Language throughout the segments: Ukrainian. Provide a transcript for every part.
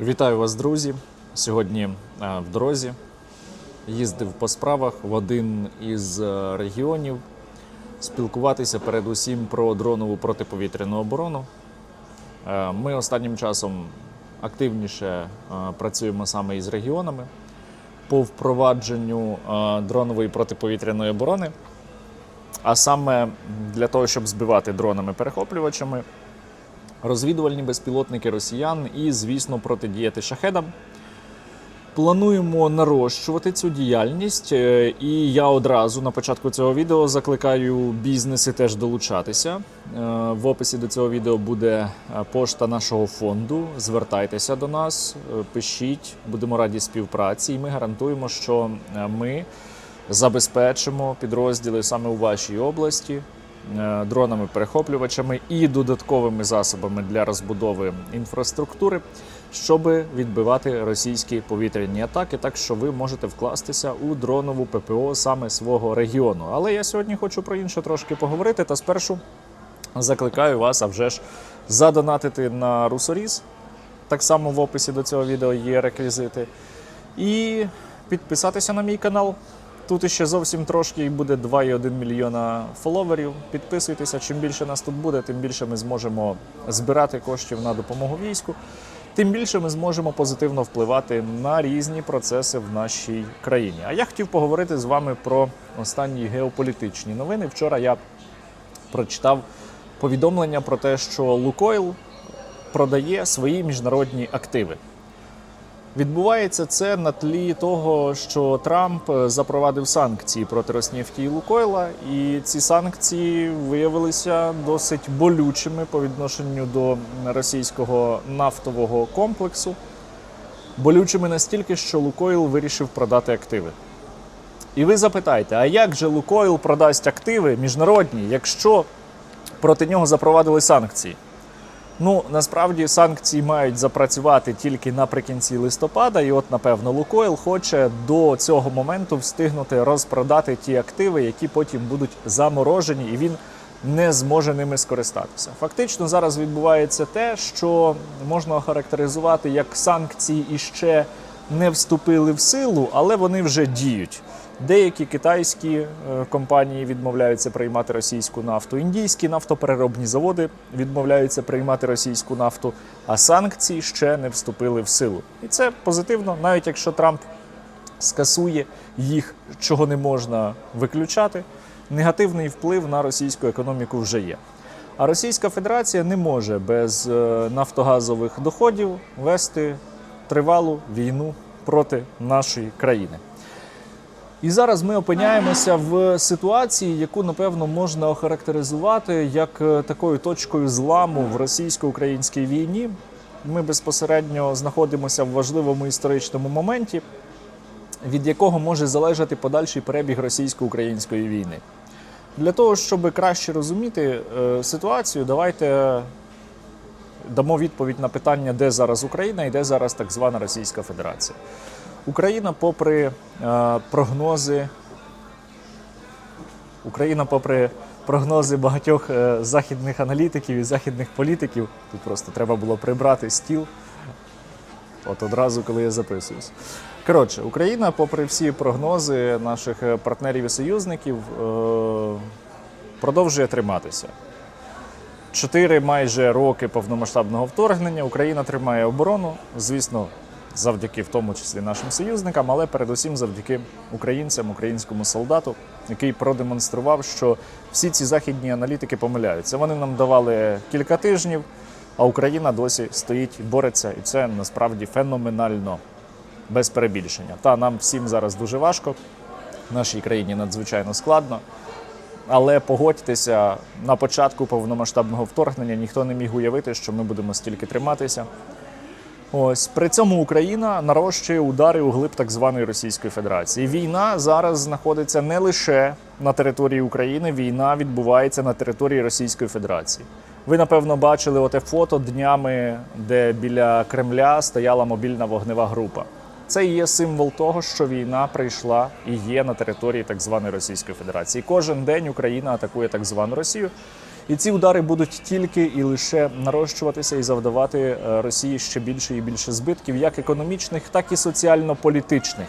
Вітаю вас, друзі! Сьогодні е, в дорозі їздив по справах в один із е, регіонів спілкуватися передусім про дронову протиповітряну оборону. Е, Ми останнім часом активніше працюємо саме із регіонами по впровадженню дронової протиповітряної оборони, а саме для того, щоб збивати дронами-перехоплювачами розвідувальні безпілотники росіян і, звісно, протидіяти шахедам. Плануємо нарощувати цю діяльність, е, і я одразу на початку цього відео закликаю бізнеси теж долучатися. Е, В описі до цього відео буде е, пошта нашого фонду. Звертайтеся до нас, пишіть, будемо раді співпраці, і ми гарантуємо, що ми забезпечимо підрозділи саме у вашій області е, дронами-перехоплювачами і додатковими засобами для розбудови інфраструктури, щоб відбивати російські повітряні атаки, так що ви можете вкластися у дронову ППО саме свого регіону. Але я сьогодні хочу про інше трошки поговорити. Та спершу закликаю вас, а вже ж задонатити на Русоріз. Так само в описі до цього відео є реквізити. І підписатися на мій канал. Тут іще зовсім трошки і буде 2,1 мільйона фоловерів. Підписуйтеся, чим більше нас тут буде, тим більше ми зможемо збирати коштів на допомогу війську. Тим більше ми зможемо позитивно впливати на різні процеси в нашій країні. А я хотів поговорити з вами про останні геополітичні новини. Вчора я прочитав повідомлення про те, що Лукойл продає свої міжнародні активи. Відбувається це на тлі того, що Трамп е, запровадив санкції проти Роснефті і Лукойла, і ці санкції виявилися досить болючими по відношенню до російського нафтового комплексу. Болючими настільки, що Лукойл вирішив продати активи. І ви запитаєте, а як же Лукойл продасть активи міжнародні, якщо проти нього запровадили санкції? Ну, насправді санкції мають запрацювати тільки наприкінці листопада, і от, напевно, Лукойл хоче до цього моменту встигнути розпродати ті активи, які потім будуть заморожені, і він не зможе ними скористатися. Фактично зараз відбувається те, що можна охарактеризувати як санкції іще не вступили в силу, але вони вже діють. Деякі китайські е, компанії відмовляються приймати російську нафту, індійські нафтопереробні заводи відмовляються приймати російську нафту, а санкції ще не вступили в силу. І це позитивно, навіть якщо Трамп скасує їх, чого не можна виключати, негативний вплив на російську економіку вже є. А Російська Федерація не може без е, нафтогазових доходів вести тривалу війну проти нашої країни. І зараз ми опиняємося в ситуації, яку напевно можна охарактеризувати як е, такою точкою зламу в російсько-українській війні. Ми безпосередньо знаходимося в важливому історичному моменті, від якого може залежати подальший перебіг російсько-української війни. Для того, щоб краще розуміти е, ситуацію, давайте дамо відповідь на питання, де зараз Україна і де зараз так звана Російська Федерація. Україна, попри е, прогнози, Україна, попри прогнози багатьох е, західних аналітиків і західних політиків, тут просто треба було прибрати стіл. От одразу, коли я записуюсь. Коротше, Україна, попри всі прогнози наших е, партнерів і союзників, продовжує триматися. Чотири майже роки повномасштабного вторгнення Україна тримає оборону, звісно, завдяки в тому числі нашим союзникам, але передусім завдяки українцям, українському солдату, який продемонстрував, що всі ці західні аналітики помиляються. Вони нам давали кілька тижнів, а Україна досі стоїть і бореться, і це насправді феноменально без перебільшення. Та нам всім зараз дуже важко, нашій країні надзвичайно складно. Але погодьтеся, на початку повномасштабного вторгнення ніхто не міг уявити, що ми будемо стільки триматися. Ось при цьому Україна нарощує удари у глиб так званої Російської Федерації. Війна зараз знаходиться не лише на території України, війна відбувається на території Російської Федерації. Ви напевно бачили оте фото днями, де біля Кремля стояла мобільна вогнева група. Це і є символ того, що війна прийшла і є на території так званої Російської Федерації. Кожен день Україна атакує так звану Росію. І ці удари будуть тільки і лише нарощуватися і завдавати е, Росії ще більше і більше збитків, як економічних, так і соціально-політичних.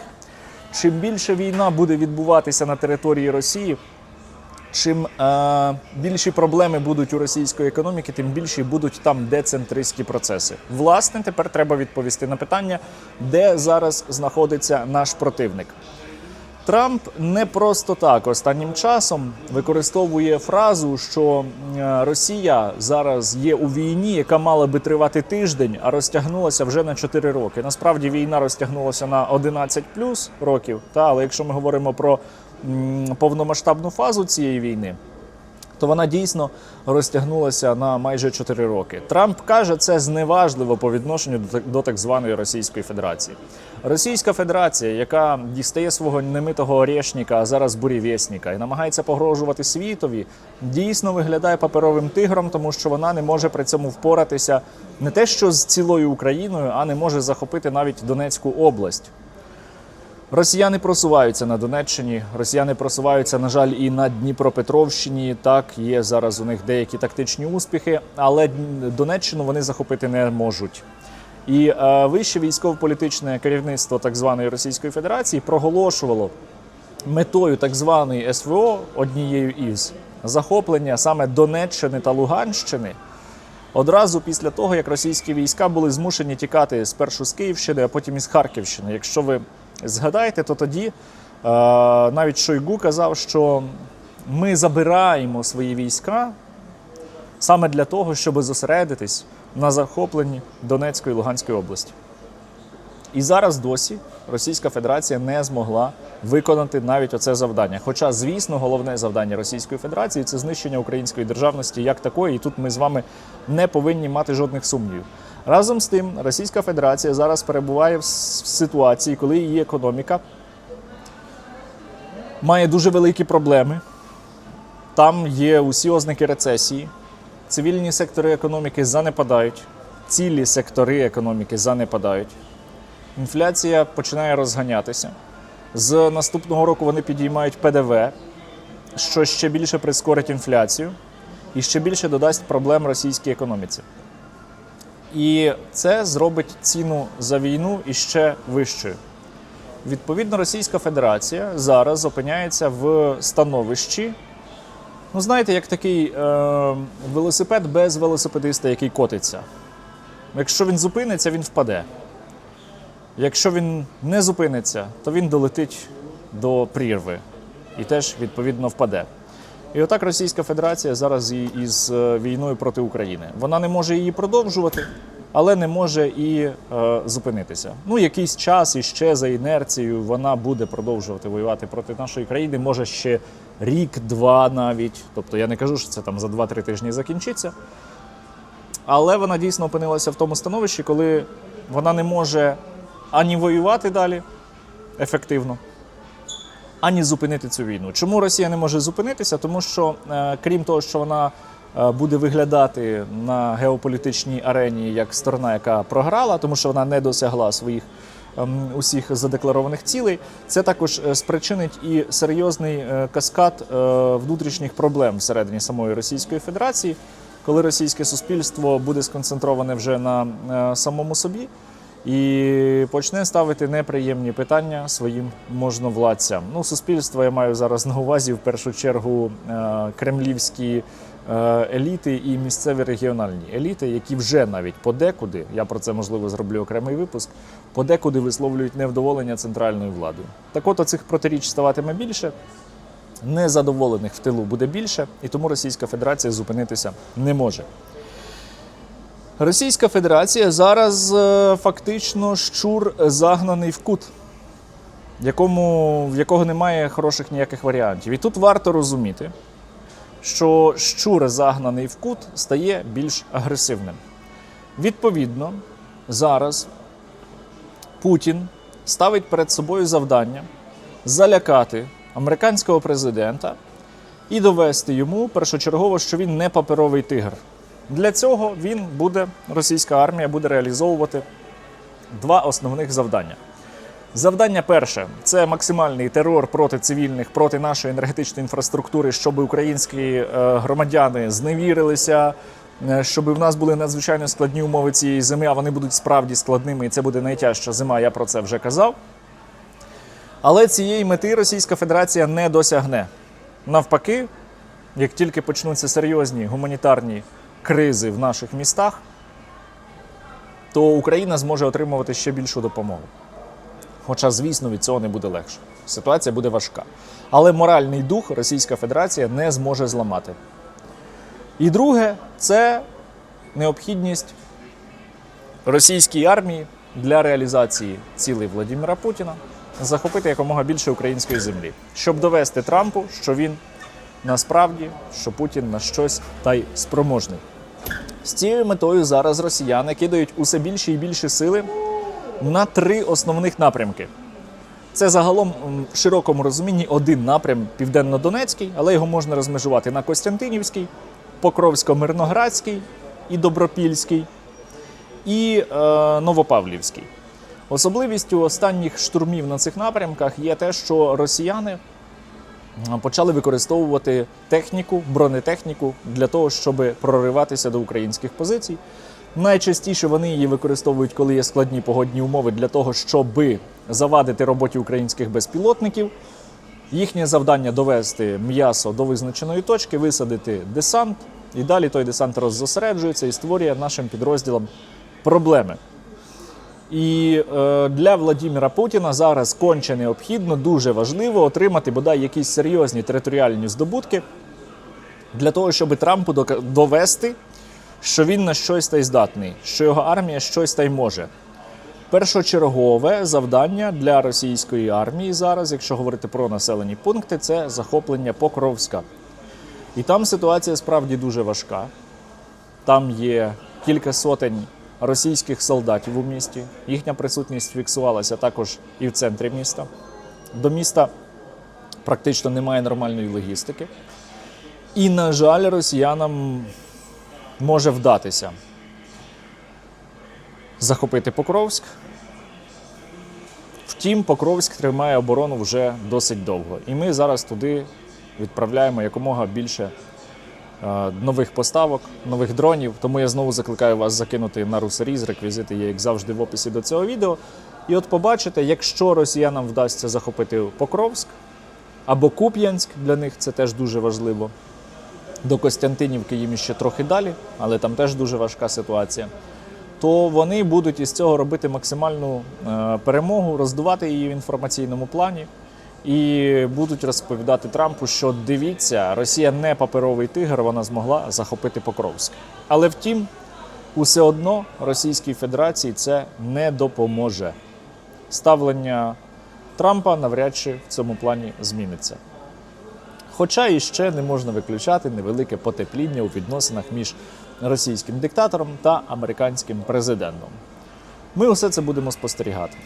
Чим більше війна буде відбуватися на території Росії, чим е, більші проблеми будуть у російської економіки, тим більші будуть там децентристські процеси. Власне, тепер треба відповісти на питання, де зараз знаходиться наш противник. Трамп не просто так останнім часом використовує фразу, що Росія зараз є у війні, яка мала би тривати тиждень, а розтягнулася вже на 4 роки. Насправді війна розтягнулася на 11 плюс років. Та але якщо ми говоримо про повномасштабну фазу цієї війни, то вона дійсно розтягнулася на майже 4 роки. Трамп каже, це зневажливо по відношенню до, так- званої Російської Федерації. Російська Федерація, яка дістає свого немитого орешника, а зараз бурєвєсника, і намагається погрожувати світові, дійсно виглядає паперовим тигром, тому що вона не може при цьому впоратися не те, що з цілою Україною, а не може захопити навіть Донецьку область. Росіяни просуваються на Донеччині, росіяни просуваються, на жаль, і на Дніпропетровщині. Так, є зараз у них деякі тактичні успіхи, але Донеччину вони захопити не можуть. І е, вище військово-політичне керівництво так званої Російської Федерації проголошувало метою так званої СВО однією із захоплення саме Донеччини та Луганщини одразу після того, як російські війська були змушені тікати спершу з Київщини, а потім із Харківщини. Якщо ви згадаєте, то тоді е, навіть Шойгу казав, що ми забираємо свої війська саме для того, щоб зосередитись на захопленні Донецької і Луганської області. І зараз досі Російська Федерація не змогла виконати навіть оце завдання. Хоча, звісно, головне завдання Російської Федерації це знищення української державності як такої, і тут ми з вами не повинні мати жодних сумнівів. Разом з тим, Російська Федерація зараз перебуває в ситуації, коли її економіка має дуже великі проблеми. Там є усі ознаки рецесії, цивільні сектори економіки занепадають, цілі сектори економіки занепадають. Інфляція починає розганятися. З наступного року вони підіймають ПДВ, що ще більше прискорить інфляцію і ще більше додасть проблем російській економіці. І це зробить ціну за війну іще вищою. Відповідно, Російська Федерація зараз опиняється в становищі. Ну, знаєте, як такий е, велосипед без велосипедиста, який котиться. Якщо він зупиниться, він впаде. Якщо він не зупиниться, то він долетить до прірви і теж відповідно впаде. І отак Російська Федерація зараз із е, війною проти України. Вона не може її продовжувати, але не може і е, зупинитися. Ну, якийсь час іще за інерцією вона буде продовжувати воювати проти нашої країни. Може ще рік-два навіть. Тобто я не кажу, що це там за 2-3 тижні закінчиться. Але вона дійсно опинилася в тому становищі, коли вона не може ані воювати далі ефективно, ані зупинити цю війну. Чому Росія не може зупинитися? Тому що, е, крім того, що вона е, буде виглядати на геополітичній арені як сторона, яка програла, тому що вона не досягла своїх ем, усіх задекларованих цілей, це також е, спричинить і серйозний каскад внутрішніх проблем всередині самої Російської Федерації, коли російське суспільство буде сконцентроване вже на самому собі і почне ставити неприємні питання своїм можновладцям. Ну, суспільство я маю зараз на увазі в першу чергу е, кремлівські е, еліти і місцеві регіональні еліти, які вже навіть подекуди, я про це можливо зроблю окремий випуск, подекуди висловлюють невдоволення центральною владою. Так от оцих протиріч ставатиме більше. Незадоволених в тилу буде більше, і тому Російська Федерація зупинитися не може. Російська Федерація зараз е, фактично щур загнаний в кут, якому, в якого немає хороших ніяких варіантів. І тут варто розуміти, що щур загнаний в кут стає більш агресивним. Відповідно, зараз Путін ставить перед собою завдання залякати американського президента і довести йому першочергово, що він не паперовий тигр. Для цього він буде, російська армія буде реалізовувати два основних завдання. Завдання перше це максимальний терор проти цивільних, проти нашої енергетичної інфраструктури, щоб українські е, громадяни зневірилися, е, щоб в нас були надзвичайно складні умови цієї зими, а вони будуть справді складними, і це буде найтяжча зима. Я про це вже казав. Але цієї мети Російська Федерація не досягне. Навпаки, як тільки почнуться серйозні гуманітарні кризи в наших містах, то Україна зможе отримувати ще більшу допомогу. Хоча, звісно, від цього не буде легше. Ситуація буде важка. Але моральний дух Російська Федерація не зможе зламати. І друге, це необхідність російській армії для реалізації цілей Владимира Путіна захопити якомога більше української землі, щоб довести Трампу, що він насправді, що Путін на щось та й спроможний. З цією метою зараз росіяни кидають усе більші і більші сили на три основних напрямки. Це загалом в широкому розумінні один напрям Південно-Донецький, але його можна розмежувати на Костянтинівський, Покровсько-Мирноградський і Добропільський, і е, Новопавлівський. Особливістю останніх штурмів на цих напрямках є те, що росіяни почали використовувати техніку, бронетехніку для того, щоб прориватися до українських позицій. Найчастіше вони її використовують, коли є складні погодні умови, для того, щоб завадити роботі українських безпілотників. Їхнє завдання довести м'ясо до визначеної точки, висадити десант, і далі той десант роззосереджується і створює нашим підрозділам проблеми. І е, для Владимира Путіна зараз конче необхідно, дуже важливо отримати бодай якісь серйозні територіальні здобутки для того, щоб Трампу довести, що він на щось та й здатний, що його армія щось та й може. Першочергове завдання для російської армії зараз, якщо говорити про населені пункти, це захоплення Покровська. І там ситуація справді дуже важка. Там є кілька сотень російських солдатів у місті. Їхня присутність фіксувалася також і в центрі міста. До міста практично немає нормальної логістики. І, на жаль, росіянам може вдатися захопити Покровськ. Втім, Покровськ тримає оборону вже досить довго. І ми зараз туди відправляємо якомога більше нових поставок, нових дронів. Тому я знову закликаю вас закинути на русаріз. Реквізити є, як завжди, в описі до цього відео. І от побачите, якщо росіянам вдасться захопити Покровськ або Куп'янськ, для них це теж дуже важливо. До Костянтинівки їм ще трохи далі, але там теж дуже важка ситуація. То вони будуть із цього робити максимальну е, перемогу, роздувати її в інформаційному плані і будуть розповідати Трампу, що дивіться, Росія не паперовий тигр, вона змогла захопити Покровськ. Але втім, усе одно Російській Федерації це не допоможе. Ставлення Трампа навряд чи в цьому плані зміниться. Хоча і ще не можна виключати невелике потепління у відносинах між російським диктатором та американським президентом. Ми усе це будемо спостерігати.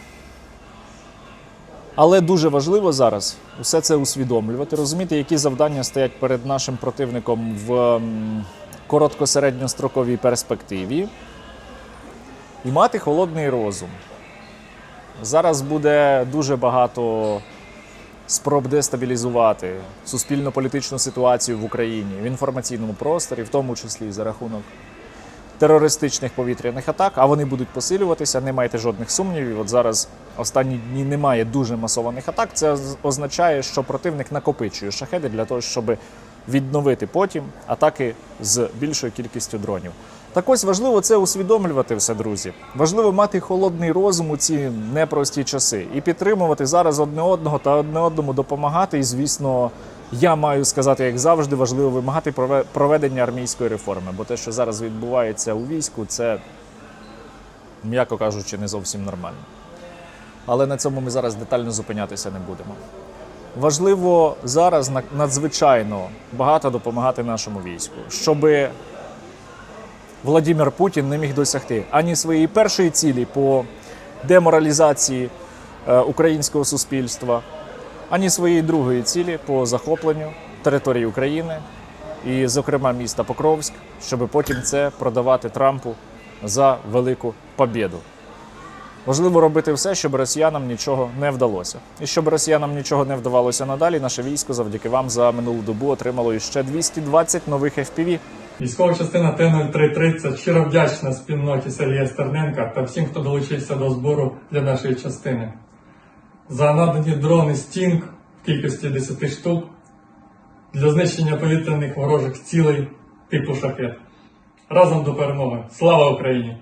Але дуже важливо зараз усе це усвідомлювати, розуміти, які завдання стоять перед нашим противником в коротко-середньостроковій перспективі, і мати холодний розум. Зараз буде дуже багато спроб дестабілізувати суспільно-політичну ситуацію в Україні в інформаційному просторі, в тому числі за рахунок терористичних повітряних атак, а вони будуть посилюватися, не майте жодних сумнівів. От зараз останні дні немає дуже масованих атак. Це означає, що противник накопичує шахеди для того, щоб відновити потім атаки з більшою кількістю дронів. Так ось важливо це усвідомлювати все, друзі. Важливо мати холодний розум у ці непрості часи і підтримувати зараз одне одного та одне одному допомагати. І, звісно, я маю сказати, як завжди, важливо вимагати прове- проведення армійської реформи, бо те, що зараз відбувається у війську, це, м'яко кажучи, не зовсім нормально. Але на цьому ми зараз детально зупинятися не будемо. Важливо зараз надзвичайно багато допомагати нашому війську, щоби Владимир Путін не міг досягти ані своєї першої цілі по деморалізації е, українського суспільства, ані своєї другої цілі по захопленню території України і, зокрема, міста Покровськ, щоб потім це продавати Трампу за велику побєду. Важливо робити все, щоб росіянам нічого не вдалося. І щоб росіянам нічого не вдавалося надалі, наше військо завдяки вам за минулу добу отримало іще 220 нових FPV. Військова частина Т-0330 щиро вдячна спільноті Сергія Стерненка та всім, хто долучився до збору для нашої частини. За надані дрони Стінг в кількості 10 штук для знищення повітряних ворожих цілей типу шахет. Разом до перемоги. Слава Україні!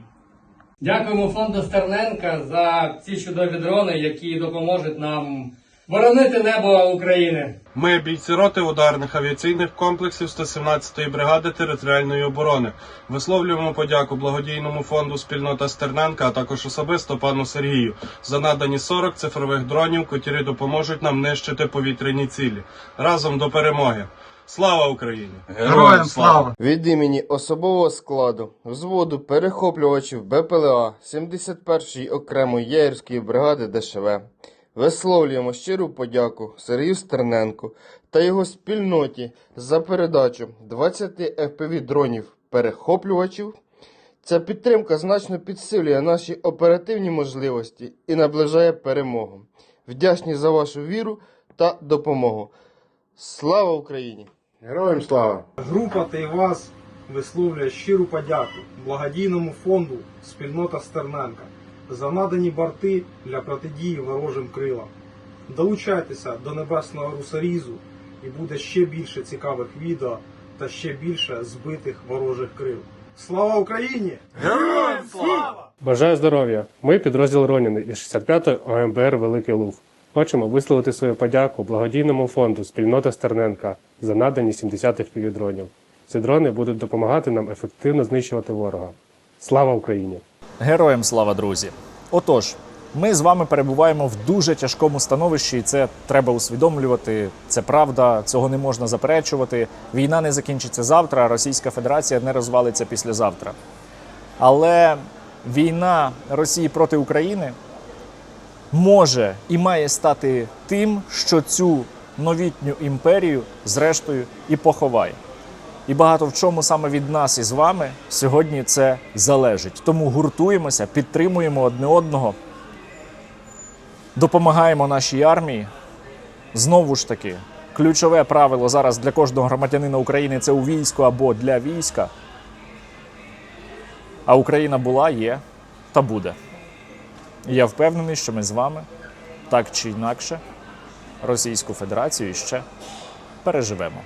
Дякуємо фонду Стерненка за ці чудові дрони, які допоможуть нам боронити небо України. Ми, бійці роти ударних авіаційних комплексів 117-ї бригади територіальної оборони, висловлюємо подяку благодійному фонду спільнота Стерненка, а також особисто пану Сергію за надані 40 цифрових дронів, котрі допоможуть нам нищити повітряні цілі. Разом до перемоги. Слава Україні! Героям слава! Від імені особового складу, взводу перехоплювачів БПЛА 71-ї окремої єгерської бригади ДШВ висловлюємо щиру подяку Сергію Стерненку та його спільноті за передачу 20 FPV дронів перехоплювачів. Ця підтримка значно підсилює наші оперативні можливості і наближає перемогу. Вдячні за вашу віру та допомогу. Слава Україні! Героям слава! Група Тейваз висловлює щиру подяку благодійному фонду спільнота Стерненка за надані борти для протидії ворожим крилам. Долучайтеся до небесного русарізу і буде ще більше цікавих відео та ще більше збитих ворожих крил. Слава Україні! Героям слава! Бажаю здоров'я! Ми підрозділ Роніни із 65-ї ОМБР Великий Лув. Хочемо висловити свою подяку благодійному фонду спільнота Стерненка за надані 70 FPV-дронів. Ці дрони будуть допомагати нам ефективно знищувати ворога. Слава Україні! Героям слава, друзі! Отож, ми з вами перебуваємо в дуже тяжкому становищі, і це треба усвідомлювати. Це правда, цього не можна заперечувати. Війна не закінчиться завтра, Російська Федерація не розвалиться післязавтра. Але війна Росії проти України може і має стати тим, що цю новітню імперію, зрештою, і поховає. І багато в чому саме від нас і з вами сьогодні це залежить. Тому гуртуємося, підтримуємо одне одного, допомагаємо нашій армії. Знову ж таки, ключове правило зараз для кожного громадянина України це у війську або для війська. А Україна була, є та буде. І я впевнений, що ми з вами так чи інакше Російську Федерацію ще переживемо.